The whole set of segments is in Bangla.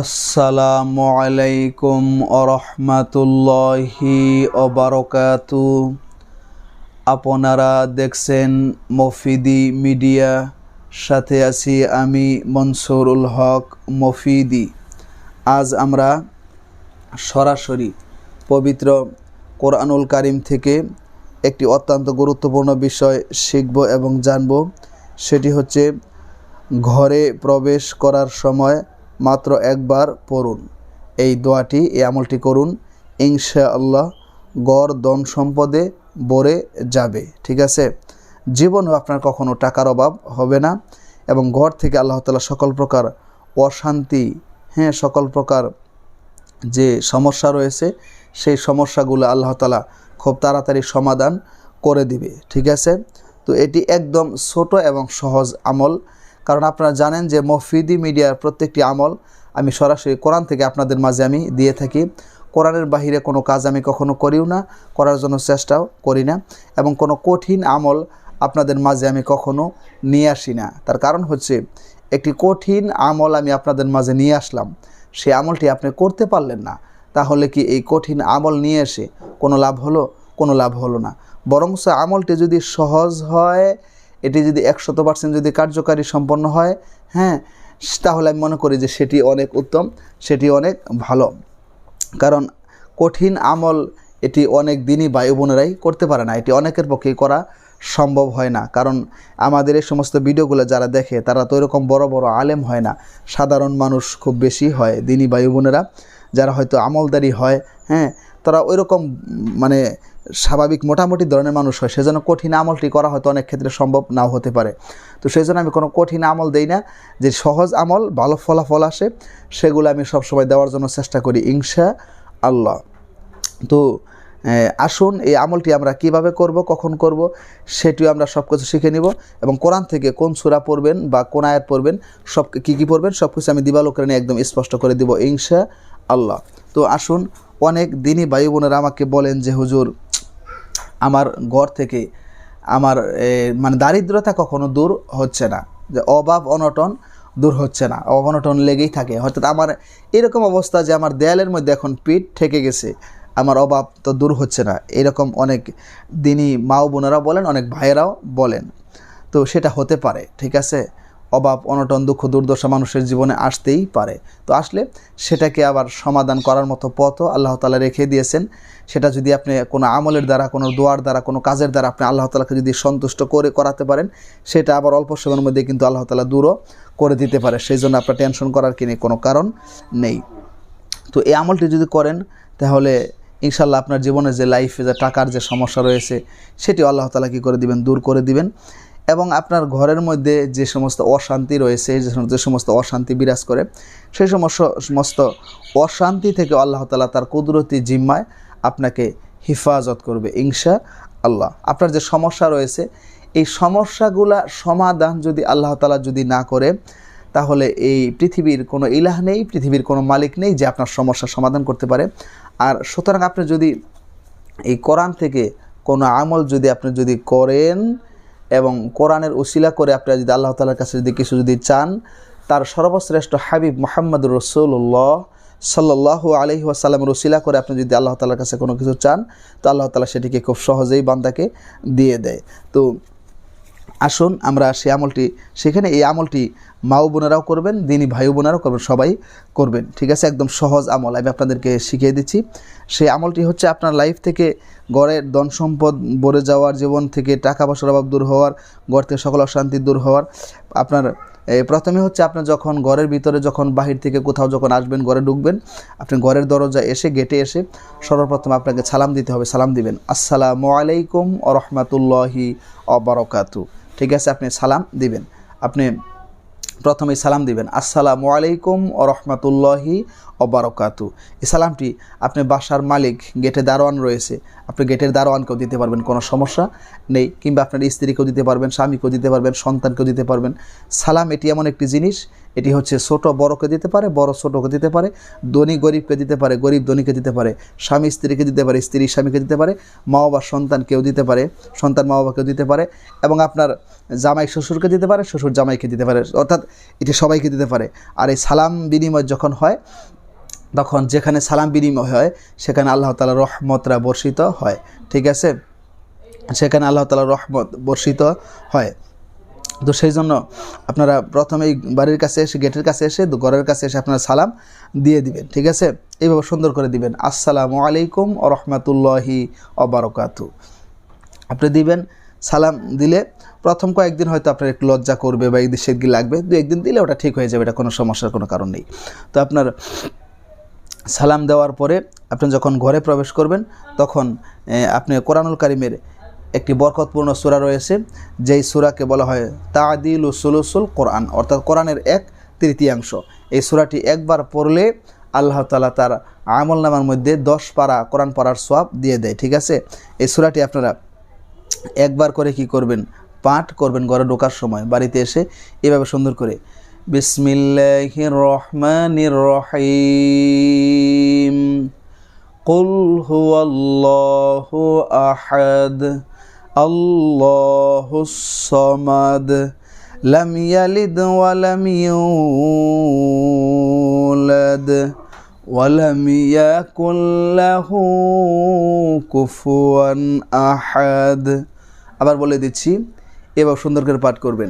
আসসালামু আলাইকুম আরহামাতুল্লাহি অবারকাতু আপনারা দেখছেন মফিদি মিডিয়া, সাথে আছি আমি মনসুরুল হক মফিদি। আজ আমরা সরাসরি পবিত্র কোরআনুল কারিম থেকে একটি অত্যন্ত গুরুত্বপূর্ণ বিষয় শিখব এবং জানব। সেটি হচ্ছে ঘরে প্রবেশ করার সময় মাত্র একবার পড়ুন। এই দোয়াটি, এই আমলটি করুন ইনশা আল্লাহ গড় ধন সম্পদে ভরে যাবে, ঠিক আছে? জীবনেও আপনার কখনো টাকার অভাব হবে না এবং ঘর থেকে আল্লাহ তালা সকল প্রকার অশান্তি হ্যাঁ সকল প্রকার যে সমস্যা রয়েছে, সেই সমস্যাগুলো আল্লাহ তালা খুব তাড়াতাড়ি সমাধান করে দিবে, ঠিক আছে? তো এটি একদম ছোট এবং সহজ আমল। কারণ আপনারা জানেন যে মফিদি মিডিয়ার প্রত্যেকটি আমল আমি সরাসরি কোরআন থেকে আপনাদের মাঝে আমি দিয়ে থাকি। কোরআনের বাহিরে কোনো কাজ আমি কখনো করিও না, করার জন্য চেষ্টাও করি না এবং কোনো কঠিন আমল আপনাদের মাঝে আমি কখনো নিয়ে আসি না। তার কারণ হচ্ছে, একটি কঠিন আমল আমি আপনাদের মাঝে নিয়ে আসলাম সেই আমলটি আপনি করতে পারলেন না, তাহলে কি এই কঠিন আমল নিয়ে এসে কোনো লাভ হলো? কোনো লাভ হলো না। বরং আমলটি যদি সহজ হয় এটি যদি একশত পার্সেন্ট যদি কার্যকারী সম্পন্ন হয় হ্যাঁ তাহলে আমি মনে করি যে সেটি অনেক উত্তম, সেটি অনেক ভালো। কারণ কঠিন আমল এটি অনেক দিনই ভাই বোনেরাই করতে পারে না, এটি অনেকের পক্ষেই করা সম্ভব হয় না। কারণ আমাদের এই সমস্ত ভিডিওগুলো যারা দেখে, তারা তো এরকম বড় বড় আলেম হয় না। সাধারণ মানুষ খুব বেশি হয় দিনী ভাই বোনেরা, যারা হয়তো আমলদারি হয় হ্যাঁ তারা ওই রকম মানে স্বাভাবিক মোটামুটি ধরনের মানুষ হয়, সেজন্য কঠিন আমলটি করা হয়তো অনেক ক্ষেত্রে সম্ভব নাও হতে পারে। তো সেই জন্য আমি কোনো কঠিন আমল দেই না, যে সহজ আমল, ভালো ফলাফল আসে, সেগুলো আমি সবসময় দেওয়ার জন্য চেষ্টা করি ইংসা আল্লাহ তো আসুন, এই আমলটি আমরা কীভাবে করব, কখন করব, সেটিও আমরা সব কিছু শিখে নিব এবং কোরআন থেকে কোন সুরা পড়বেন বা কোন আয়াত পড়বেন, সব, কী কী পড়বেন সব কিছু আমি দিবালোকরণে একদম স্পষ্ট করে দিব ইনশা আল্লাহ। তো আসুন, অনেক দিনই ভাই বোনেরা আমাকে বলেন যে, হুজুর, আমার ঘর থেকে আমার মানে দারিদ্রতা কখনো দূর হচ্ছে না। যে অভাব, অনটন দূর হচ্ছে না। অভাব অনটন লেগেই থাকে। হয়তো আমার এরকম অবস্থা যে, আমার দেয়ালের মধ্যে এখন পিঠ ঠেকে গেছে, আমার অভাব তো দূর হচ্ছে না। এরকম অনেক দিনই মাও বোনেরা বলেন, অনেক ভাইয়েরাও বলেন। তো সেটা হতে পারে, ঠিক আছে? অভাব, অনটন, দুঃখ, দুর্দশা মানুষের জীবনে আসতেই পারে। তো আসলে সেটাকে আবার সমাধান করার মতো পথও আল্লাহ তালা রেখে দিয়েছেন। সেটা যদি আপনি কোনো আমলের দ্বারা, কোনো দোয়ার দ্বারা, কোনো কাজের দ্বারা আপনি আল্লাহ তালাকে যদি সন্তুষ্ট করে, করাতে পারেন, সেটা আবার অল্প সময়ের মধ্যে কিন্তু আল্লাহ তালা দূরও করে দিতে পারে। সেই জন্য আপনার টেনশন করার কিনে কোনো কারণ নেই। তো এই আমলটি যদি করেন, তাহলে ইনশাল্লাহ আপনার জীবনে যে লাইফে যে টাকার যে সমস্যা রয়েছে সেটি আল্লাহ তালা কী করে দিবেন? দূর করে দিবেন। এবং আপনার ঘরের মধ্যে যে সমস্ত অশান্তি রয়েছে, যে সমস্ত অশান্তি বিরাজ করে, সেই সমস্ত সমস্ত অশান্তি থেকে আল্লাহ তালা তার কুদরতি জিম্মায় আপনাকে হিফাজত করবে ইনশা আল্লাহ আপনার যে সমস্যা রয়েছে, এই সমস্যাগুলা সমাধান যদি আল্লাহ তালা যদি না করে, তাহলে এই পৃথিবীর কোনো ইলাহ নেই, পৃথিবীর কোনো মালিক নেই যে আপনার সমস্যার সমাধান করতে পারে। আর সুতরাং আপনি যদি এই কোরআন থেকে কোনো আমল যদি আপনি যদি করেন এবং কোরআনের উসিলা করে আপনি যদি আল্লাহ তালার কাছে যদি কিছু যদি চান, তার সর্বশ্রেষ্ঠ হাবিব মোহাম্মদুর রসুল্লাহ সাল্লাহ আলহি আসাল্লামের উসিলা করে আপনি যদি আল্লাহ তালার কাছে কোনো কিছু চান, তো আল্লাহ তালা সেটিকে খুব সহজেই বান্দাকে দিয়ে দেয়। তো আসুন, আমরা সেই আমলটি, সেখানে এই আমলটি মাও বোনেরাও করবেন, দিনী ভাই বোনেরাও করবেন, সবাই করবেন। ঠিক আছে, একদম সহজ আমল, আমি আপনাদেরকে শিখিয়ে দিচ্ছি। সেই আমলটি হচ্ছে আপনার লাইফ থেকে গড়ের ধন সম্পদ ভরে যাওয়ার জীবন থেকে টাকা পয়সার অভাব দূর হওয়ার গড় থেকে সকল অশান্তি দূর হওয়ার। আপনার প্রথমে হচ্ছে আপনার যখন ঘরের ভিতরে যখন বাহির থেকে কোথাও যখন আসবেন, ঘরে ঢুকবেন, আপনি ঘরের দরজা এসে, গেটে এসে সর্বপ্রথম আপনাকে সালাম দিতে হবে, সালাম দিবেন। আসসালামু আলাইকুম ও রহমতুল্লাহি অবরকাতু ঠিক আছে আপনি সালাম দিবেন। আপনি প্রথমে সালাম দিবেন। আসসালামু আলাইকুম ও রহমতুল্লাহি অবরকাতু। এই সালামটি আপনি বাসার মালিক গেটে দারোয়ান রয়েছে, আপনি গেটের দারোয়ানকেও দিতে পারবেন, কোনো সমস্যা নেই। কিংবা আপনার স্ত্রীকেও দিতে পারবেন, স্বামীকেও দিতে পারবেন, সন্তানকেও দিতে পারবেন। সালাম এটি এমন একটি জিনিস, এটি হচ্ছে ছোট বড়কে দিতে পারে, বড় ছোটকে দিতে পারে, ধনী গরিবকে দিতে পারে, গরিব ধনীকে দিতে পারে, স্বামী স্ত্রীকে দিতে পারে, স্ত্রী স্বামীকে দিতে পারে, মা বাবা সন্তান কেউ দিতে পারে, সন্তান মা বাবাকেও দিতে পারে এবং আপনার জামাই শ্বশুরকে দিতে পারে, শ্বশুর জামাইকে দিতে পারে। অর্থাৎ এটি সবাইকে দিতে পারে। আর এই সালাম বিনিময় যখন হয় তখন যেখানে সালাম বিনিময় হয়, সেখানে আল্লাহ তালা রহমতরা বর্ষিত হয়। ঠিক আছে? সেখানে আল্লাহ তালা রহমত বর্ষিত হয়। তো সেই জন্য আপনারা প্রথমেই বাড়ির কাছে এসে, গেটের কাছে এসে, ঘরের কাছে এসে আপনারা সালাম দিয়ে দিবেন। ঠিক আছে? এইভাবে সুন্দর করে দিবেন। আসসালামু আলাইকুম ও রহমতুল্লাহি অবরকাতু আপনি দিবেন সালাম দিলে প্রথম কয়েকদিন হয়তো আপনার একটু লজ্জা করবে বা একদিন সেদিন লাগবে। দু একদিন দিলে ওটা ঠিক হয়ে যাবে, এটা কোনো সমস্যার কোনো কারণ নেই। তো আপনার সালাম দেওয়ার পরে আপনি যখন ঘরে প্রবেশ করবেন, তখন আপনি কোরআনুল কারিমের একটি বরকতপূর্ণ সূরা রয়েছে, যেই সূরাকে বলা হয় তাদিল সুলুসুল কোরআন, অর্থাৎ কোরআনের এক তৃতীয়াংশ। এই সূরাটি একবার পড়লে আল্লাহ তালা তার আমল নামার মধ্যে দশ পারা কোরআন পড়ার সোয়াব দিয়ে দেয়, ঠিক আছে? এই সূরাটি আপনারা একবার করে কি করবেন? পাঠ করবেন ঘরে ঢোকার সময়, বাড়িতে এসে এভাবে সুন্দর করে বিসমিল্লাহির রহমানির রহিম قل هو الله أحد الله الصمد لم يلد ولم يولد ولم يكن له كفوا أحد আবার বলে দিচ্ছি এবার সুন্দর করে পাঠ করবেন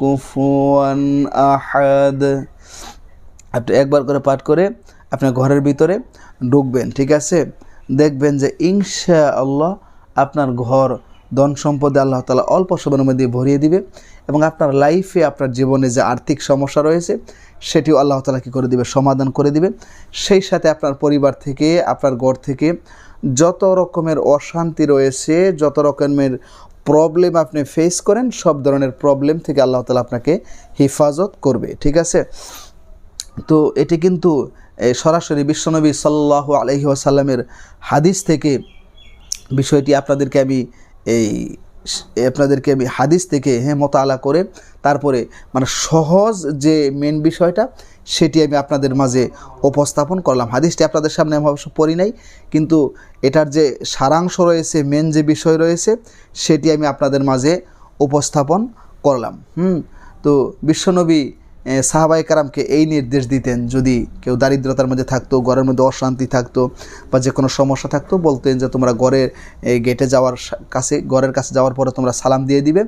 কুফুয়ান আহাদ। আপনি একবার করে পাঠ করে আপনার ঘরের ভিতরে ঢুকবেন, ঠিক আছে? দেখবেন যে ইনশা আল্লাহ আপনার ঘর, ধন সম্পদে আল্লাহ তালা অল্প সময়ের মধ্যে ভরিয়ে দিবে এবং আপনার লাইফে, আপনার জীবনে যে আর্থিক সমস্যা রয়েছে, সেটিও আল্লাহ তালা কী করে দিবে? সমাধান করে দিবে। সেই সাথে আপনার পরিবার থেকে, আপনার ঘর থেকে যত রকমের অশান্তি রয়েছে, যত রকমের প্রবলেম আপনি ফেস করেন, সব ধরনের প্রবলেম থেকে আল্লাহ তালা আপনাকে হেফাজত করবে, ঠিক আছে? তো এটি কিন্তু সরাসরি বিশ্বনবী সাল্লাহ আলহি আসাল্লামের হাদিস থেকে বিষয়টি আপনাদেরকে আমি এই আপনাদেরকে আমি হাদিস থেকে হ্যাঁ মোতালা করে তারপরে মানে সহজ যে মেন বিষয়টা, সেটি আমি আপনাদের মাঝে উপস্থাপন করলাম। হাদিসটি আপনাদের সামনে আমি অবশ্য পড়ি নাই, কিন্তু এটার যে সারাংশ রয়েছে মেন যে বিষয় রয়েছে, সেটি আমি আপনাদের মাঝে উপস্থাপন করলাম। হুম, তো বিশ্বনবী সাহাবাই কারামকে এই নির্দেশ দিতেন, যদি কেউ দারিদ্রতার মধ্যে থাকতো, ঘরের মধ্যে অশান্তি থাকতো বা যে কোনো সমস্যা থাকতো, বলতেন যে তোমরা ঘরের গেটে যাওয়ার কাছে, ঘরের কাছে যাওয়ার পরে তোমরা সালাম দিয়ে দিবে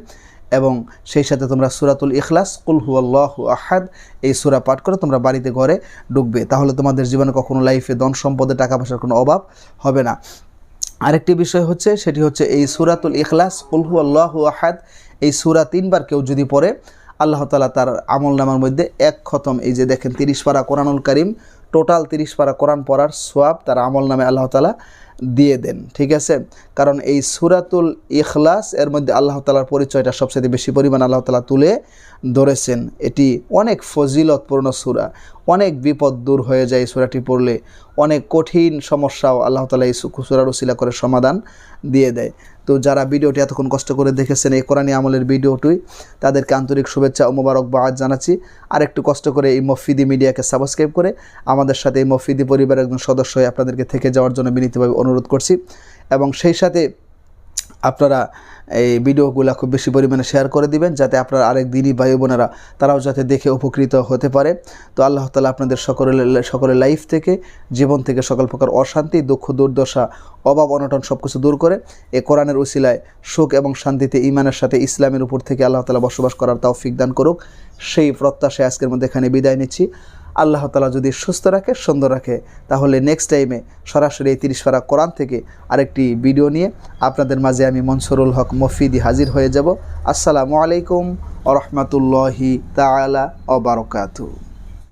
এবং সেই সাথে তোমরা সুরাতুল ইখলাস, কুল হু আল্লাহ আহাদ, এই সুরা পাঠ করে তোমরা বাড়িতে ঘরে ঢুকবে। তাহলে তোমাদের জীবনে কখনো লাইফে ধন সম্পদে টাকা পয়সার কোনো অভাব হবে না। আরেকটি বিষয় হচ্ছে, সেটি হচ্ছে এই সুরাতুল ইখলাস কুলহু আল্লাহ আহাদ, এই সুরা তিনবার কেউ যদি পড়ে আল্লাহ তালা তার আমল নামার মধ্যে এক খতম। এই যে দেখেন, তিরিশ পারা কোরআনুল করিম, টোটাল তিরিশ পারা কোরআন পড়ার সোয়াব তার আমল নামে আল্লাহ তালা দিয়ে দেন, ঠিক আছে? কারণ এই সুরাতুল ইখলাস এর মধ্যে আল্লাহ তালার পরিচয়টা সবচেয়ে বেশি পরিমাণ আল্লাহ তালা তুলে ধরেছেন। এটি অনেক ফজিলতপূর্ণ সুরা। অনেক বিপদ দূর হয়ে যায় এই সুরাটি পড়লে। অনেক কঠিন সমস্যাও আল্লাহ তালা এই সুরার উসিলা করে সমাধান দিয়ে দেয়। তো যারা ভিডিওটি এতক্ষণ কষ্ট করে দেখেছেন এই কোরআনী আমলের ভিডিওটি, তাদেরকে আন্তরিক শুভেচ্ছা ও মোবারকবাদ জানাচ্ছি। আর একটু কষ্ট করে এই মফিদি মিডিয়াকে সাবস্ক্রাইব করে আমাদের সাথে এই মফিদি পরিবারের একজন সদস্য হয়ে আপনাদেরকে থেকে যাওয়ার জন্য বিনীতভাবে অনুরোধ করছি। এবং সেই সাথে আপনারা এই ভিডিওগুলো খুব বেশি পরিমাণে শেয়ার করে দিবেন, যাতে আপনার আরেক দিনই ভাই বোনেরা তারাও যাতে দেখে উপকৃত হতে পারে। তো আল্লাহ তালা আপনাদের সকলের সকলের লাইফ থেকে, জীবন থেকে সকল প্রকার অশান্তি, দুঃখ, দুর্দশা, অভাব, অনটন সব কিছু দূর করে এ কোরআনের উসিলায় সুখ এবং শান্তিতে ইমানের সাথে ইসলামের উপর থেকে আল্লাহ তালা বসবাস করার তাও দান করুক। সেই প্রত্যাশায় আজকের মধ্যে এখানে বিদায় নিচ্ছি। আল্লাহ তালা যদি সুস্থ রাখে, সুন্দর রাখে, তাহলে নেক্সট টাইমে সরাসরি এই তিরিশ পারা কোরআন থেকে আরেকটি ভিডিও নিয়ে আপনাদের মাঝে আমি মনসুরুল হক মফিদি হাজির হয়ে যাব। আসসালামু আলাইকুম আ রহমতুল্লাহি তালা অবরকাতু